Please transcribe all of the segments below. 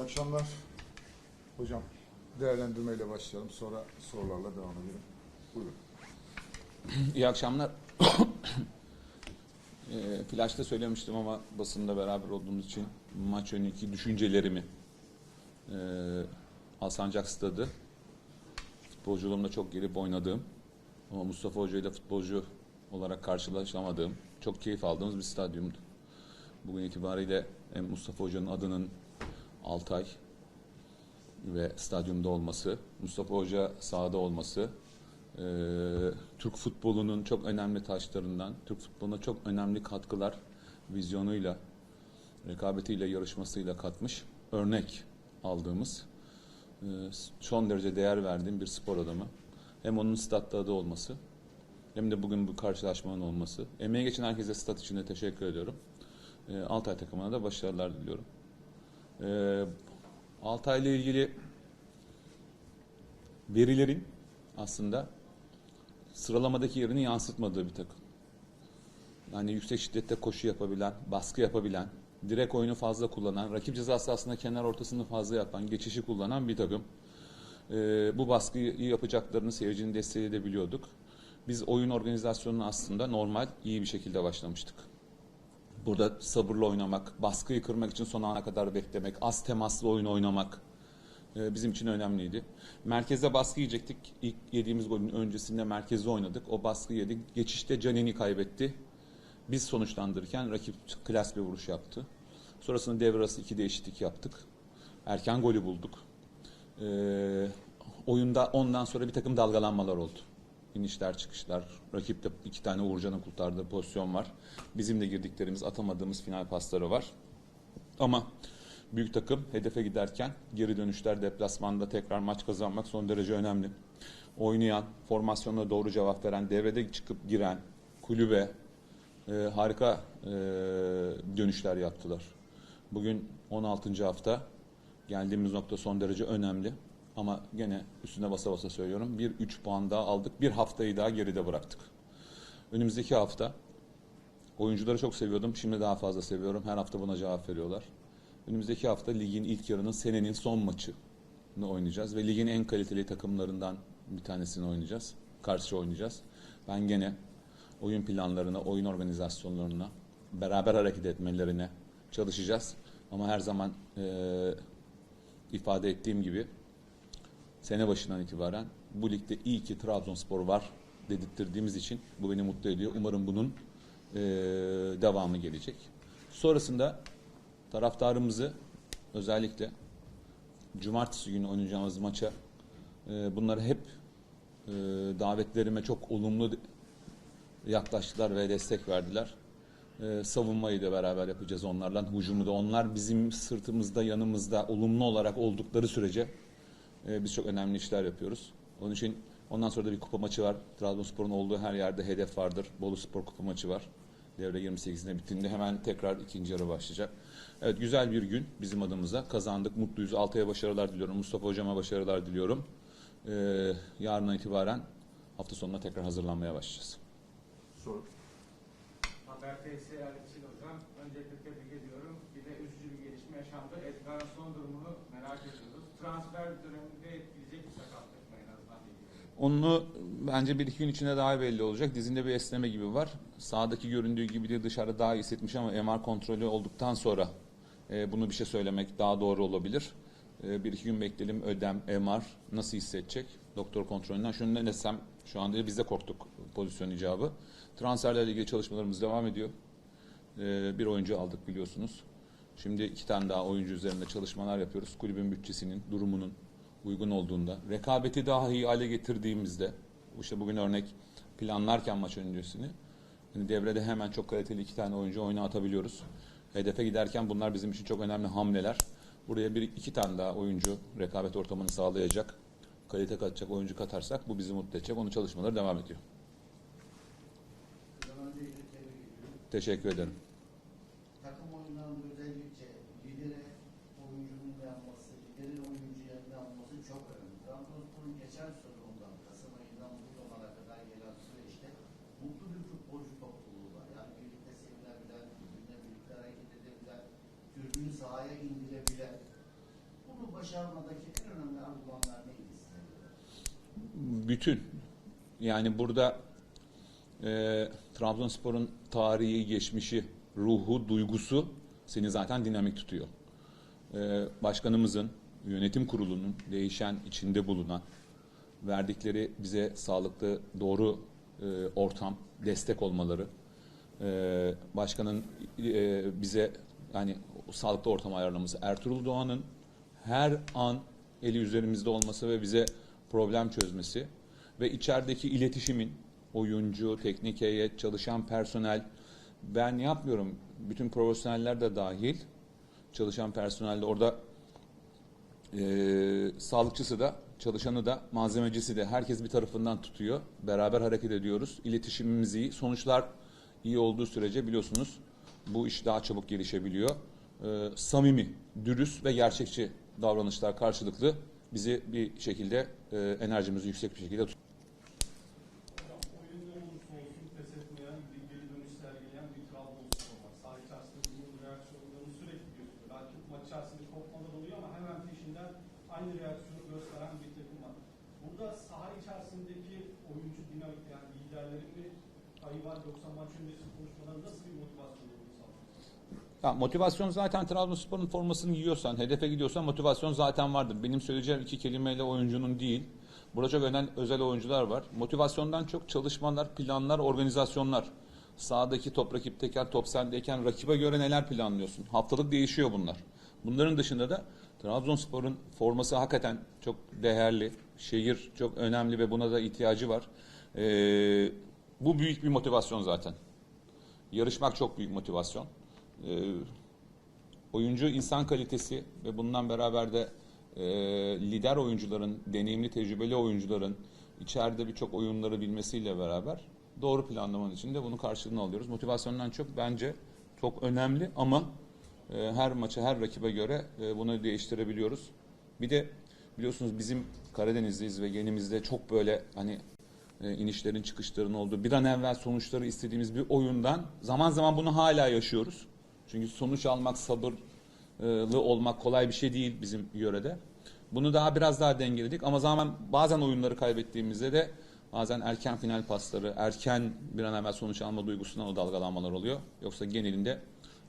İyi akşamlar. Hocam değerlendirmeyle başlayalım. Sonra sorularla devam edelim. Buyurun. İyi akşamlar. e, Flash'ta söylemiştim ama basında beraber olduğumuz için maç önündeki düşüncelerimi e, Alsancak Stadı futbolculuğumda çok gelip oynadığım ama Mustafa Hoca ile futbolcu olarak karşılaşamadığım çok keyif aldığımız bir stadyumdu. Bugün itibariyle hem Mustafa Hoca'nın adının Altay ve stadyumda olması, Mustafa Hoca sahada olması, e, Türk futbolunun çok önemli taşlarından, Türk futboluna çok önemli katkılar vizyonuyla, rekabetiyle, yarışmasıyla katmış örnek aldığımız e, son derece değer verdiğim bir spor adamı. Hem onun statta adı olması hem de bugün bu karşılaşmanın olması. Emeğe geçen herkese stat için de teşekkür ediyorum. E, Altay takımına da başarılar diliyorum. E, Altay ile ilgili verilerin aslında sıralamadaki yerini yansıtmadığı bir takım. Yani yüksek şiddette koşu yapabilen, baskı yapabilen, direkt oyunu fazla kullanan, rakip cezası aslında kenar ortasını fazla yapan, geçişi kullanan bir takım. Ee, bu baskıyı yapacaklarını seyircinin desteğiyle de biliyorduk. Biz oyun organizasyonunu aslında normal, iyi bir şekilde başlamıştık. Burada sabırlı oynamak, baskıyı kırmak için son ana kadar beklemek, az temaslı oyun oynamak e, bizim için önemliydi. Merkeze baskı yiyecektik. İlk yediğimiz golün öncesinde merkeze oynadık. O baskı yedik. Geçişte Canini kaybetti. Biz sonuçlandırırken rakip klas bir vuruş yaptı. Sonrasında devre iki değişiklik yaptık. Erken golü bulduk. Ee, oyunda ondan sonra bir takım dalgalanmalar oldu. İnişler çıkışlar. Rakipte iki tane Uğurcan'ın kurtardığı pozisyon var. Bizim de girdiklerimiz atamadığımız final pasları var. Ama büyük takım hedefe giderken geri dönüşler deplasmanda tekrar maç kazanmak son derece önemli. Oynayan, formasyonuna doğru cevap veren, devrede çıkıp giren, kulübe e, harika e, dönüşler yaptılar. Bugün 16. hafta geldiğimiz nokta son derece önemli. Ama gene üstüne basa basa söylüyorum. Bir 3 puan daha aldık. Bir haftayı daha geride bıraktık. Önümüzdeki hafta oyuncuları çok seviyordum. Şimdi daha fazla seviyorum. Her hafta buna cevap veriyorlar. Önümüzdeki hafta ligin ilk yarının senenin son maçını oynayacağız ve ligin en kaliteli takımlarından bir tanesini oynayacağız. Karşı oynayacağız. Ben gene oyun planlarına, oyun organizasyonlarına, beraber hareket etmelerine çalışacağız. Ama her zaman e, ifade ettiğim gibi sene başından itibaren bu ligde iyi ki Trabzonspor var dedirttirdiğimiz için bu beni mutlu ediyor. Umarım bunun e, devamı gelecek. Sonrasında taraftarımızı özellikle cumartesi günü oynayacağımız maça e, bunları hep e, davetlerime çok olumlu yaklaştılar ve destek verdiler. E, savunmayı da beraber yapacağız onlarla. Hücumu da onlar bizim sırtımızda, yanımızda olumlu olarak oldukları sürece e, biz çok önemli işler yapıyoruz. Onun için ondan sonra da bir kupa maçı var. Trabzonspor'un olduğu her yerde hedef vardır. Bolu Spor kupa maçı var. Devre 28'inde bittiğinde hemen tekrar ikinci yarı başlayacak. Evet güzel bir gün bizim adımıza. Kazandık, mutluyuz. Altay'a başarılar diliyorum. Mustafa Hocama başarılar diliyorum. Ee, yarına itibaren hafta sonuna tekrar hazırlanmaya başlayacağız. Soru. Haber TSE Alexil Hocam. Öncelikle tebrik ediyorum. Bir de üzücü bir gelişme yaşandı. Edgar'ın son durumunu merak ediyoruz. Transfer döneminde etkileyecek bir sakatlık mı en azından. Onu bence bir iki gün içinde daha belli olacak. Dizinde bir esneme gibi var. Sağdaki göründüğü gibi de dışarı daha iyi hissetmiş ama MR kontrolü olduktan sonra e, bunu bir şey söylemek daha doğru olabilir. E, bir iki gün bekleyelim ödem, MR nasıl hissedecek doktor kontrolünden. Şunu ne desem şu anda biz de korktuk pozisyon icabı. Transferlerle ilgili çalışmalarımız devam ediyor. E, bir oyuncu aldık biliyorsunuz. Şimdi iki tane daha oyuncu üzerinde çalışmalar yapıyoruz. Kulübün bütçesinin, durumunun uygun olduğunda, rekabeti daha iyi hale getirdiğimizde, işte bugün örnek planlarken maç öncesini, hani devrede hemen çok kaliteli iki tane oyuncu oyuna atabiliyoruz. Hedefe giderken bunlar bizim için çok önemli hamleler. Buraya bir iki tane daha oyuncu rekabet ortamını sağlayacak, kalite katacak oyuncu katarsak bu bizi mutlu edecek. Onun çalışmaları devam ediyor. Teşekkür ederim. Takım oyunlarında özellikle lidere oyuncunun yanması, liderin oyuncu yerine alması çok önemli. Trabzonspor'un geçen sezondan Kasım ayından bu zamana kadar gelen süreçte mutlu bir futbolcu topluluğu var. Yani birlikte sevilebilen, birbirine birlikte hareket edebilen, türbünü sahaya indirebilen bütün yani burada e, Trabzonspor'un tarihi, geçmişi, ruhu, duygusu seni zaten dinamik tutuyor. E, başkanımızın, yönetim kurulunun değişen, içinde bulunan, verdikleri bize sağlıklı, doğru e, ortam, destek olmaları, e, başkanın e, bize yani sağlıklı ortam ayarlaması, Ertuğrul Doğan'ın her an eli üzerimizde olması ve bize problem çözmesi ve içerideki iletişimin oyuncu, teknik heyet, çalışan personel ben yapmıyorum. Bütün profesyoneller de dahil çalışan personel de orada e, sağlıkçısı da çalışanı da malzemecisi de herkes bir tarafından tutuyor. Beraber hareket ediyoruz. İletişimimiz iyi. Sonuçlar iyi olduğu sürece biliyorsunuz bu iş daha çabuk gelişebiliyor. E, samimi, dürüst ve gerçekçi davranışlar karşılıklı bizi bir şekilde e, enerjimizi yüksek bir şekilde tutuyor. Aynı reaksiyonu gösteren bir takım var. Burada saha içerisindeki oyuncu dinamik yani liderlerin bir payı var yoksa maç öncesi konuşmaları nasıl bir motivasyon? Ya motivasyon zaten Trabzonspor'un formasını giyiyorsan, hedefe gidiyorsan motivasyon zaten vardır. Benim söyleyeceğim iki kelimeyle oyuncunun değil. Burada çok önemli özel oyuncular var. Motivasyondan çok çalışmalar, planlar, organizasyonlar. Sahadaki top rakipteyken, top sendeyken rakibe göre neler planlıyorsun? Haftalık değişiyor bunlar. Bunların dışında da Trabzonspor'un forması hakikaten çok değerli. Şehir çok önemli ve buna da ihtiyacı var. Ee, bu büyük bir motivasyon zaten. Yarışmak çok büyük motivasyon. Ee, oyuncu insan kalitesi ve bundan beraber de e, lider oyuncuların, deneyimli, tecrübeli oyuncuların içeride birçok oyunları bilmesiyle beraber doğru planlamanın içinde bunu karşılığını alıyoruz. Motivasyondan çok bence çok önemli ama e, her maça, her rakibe göre e, bunu değiştirebiliyoruz. Bir de biliyorsunuz bizim Karadenizliyiz ve genimizde çok böyle hani e, inişlerin çıkışların olduğu bir an evvel sonuçları istediğimiz bir oyundan zaman zaman bunu hala yaşıyoruz. Çünkü sonuç almak, sabırlı olmak kolay bir şey değil bizim yörede. Bunu daha biraz daha dengeledik ama zaman bazen oyunları kaybettiğimizde de bazen erken final pasları, erken bir an evvel sonuç alma duygusundan o dalgalanmalar oluyor. Yoksa genelinde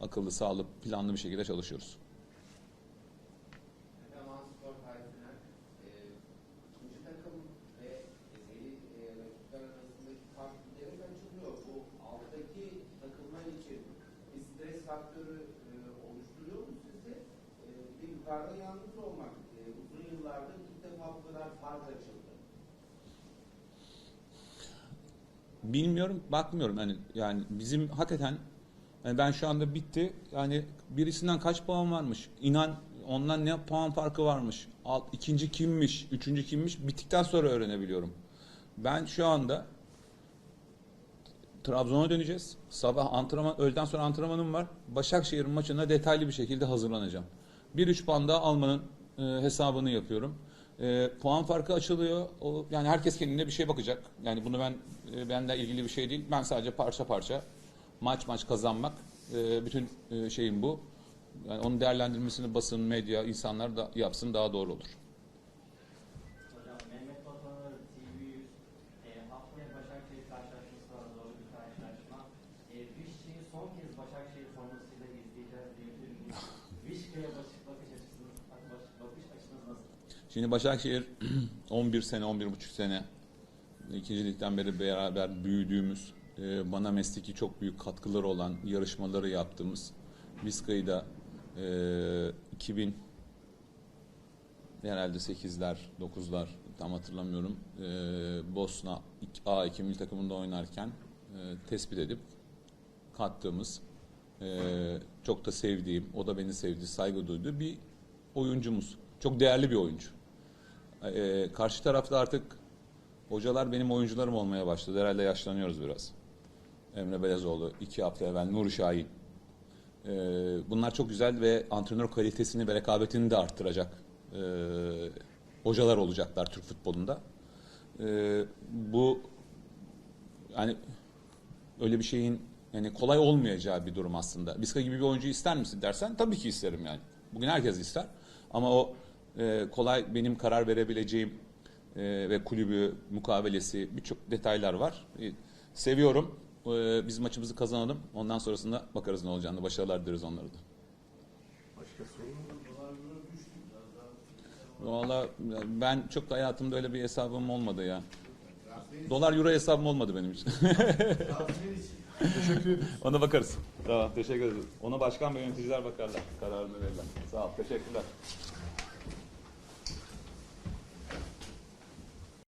akıllı, sağlıklı, planlı bir şekilde çalışıyoruz. Yaman Spor Partisi'nden e, ikinci takım ve ezeli e, rakipler arasındaki fark giderek açılıyor. Bu alttaki takımlar için bir stres faktörü e, oluşturuyor mu sizde? E, bir de yukarıda yalnız olmak. E, uzun yıllardır ilk defa bu kadar fark açıldı. Bilmiyorum, bakmıyorum yani yani bizim hakikaten yani ben şu anda bitti. Yani birisinden kaç puan varmış? İnan ondan ne puan farkı varmış? Alt, ikinci kimmiş? Üçüncü kimmiş? Bittikten sonra öğrenebiliyorum. Ben şu anda Trabzon'a döneceğiz. Sabah antrenman, öğleden sonra antrenmanım var. Başakşehir maçına detaylı bir şekilde hazırlanacağım. Bir üç puan daha almanın e, hesabını yapıyorum. E, puan farkı açılıyor. O, yani herkes kendine bir şey bakacak. Yani bunu ben e, benden ilgili bir şey değil. Ben sadece parça parça maç maç kazanmak e, bütün e, şeyim bu. Yani onun değerlendirmesini basın, medya, insanlar da yapsın daha doğru olur. Hocam Mehmet Batanır TV100 e, Başakşehir. E, Vişçi'yi son kez Başakşehir formasıyla izleyeceğiz diyebilir miyiz? Vişçi'ye bakış? Şimdi Başakşehir 11 sene, 11,5 sene ikinci ligden beri beraber büyüdüğümüz, e, bana mesleki çok büyük katkıları olan yarışmaları yaptığımız Vizca'yı da e, 2000 herhalde 8'ler, 9'lar tam hatırlamıyorum. E, Bosna A2 milli takımında oynarken e, tespit edip kattığımız, e, çok da sevdiğim, o da beni sevdi, saygı duyduğu bir oyuncumuz. Çok değerli bir oyuncu. E, karşı tarafta artık hocalar benim oyuncularım olmaya başladı. Herhalde yaşlanıyoruz biraz. Emre Belezoğlu, iki hafta evvel Nuri Şahin. E, bunlar çok güzel ve antrenör kalitesini ve rekabetini de arttıracak e, hocalar olacaklar Türk futbolunda. E, bu yani öyle bir şeyin yani kolay olmayacağı bir durum aslında. Biska gibi bir oyuncu ister misin dersen tabii ki isterim yani. Bugün herkes ister. Ama o e, kolay benim karar verebileceğim e, ve kulübü, mukavelesi birçok detaylar var. E, seviyorum. E, biz maçımızı kazanalım. Ondan sonrasında bakarız ne olacağını. Başarılar dileriz onlara da. Başka soru mu? Dolar euro düştü biraz daha. Valla ben çok da hayatımda öyle bir hesabım olmadı ya. Dolar euro hesabım olmadı benim için. Teşekkür. Ona bakarız. Tamam teşekkür ederiz. Ona başkan ve yöneticiler bakarlar. Kararını verirler. Sağ ol. Teşekkürler.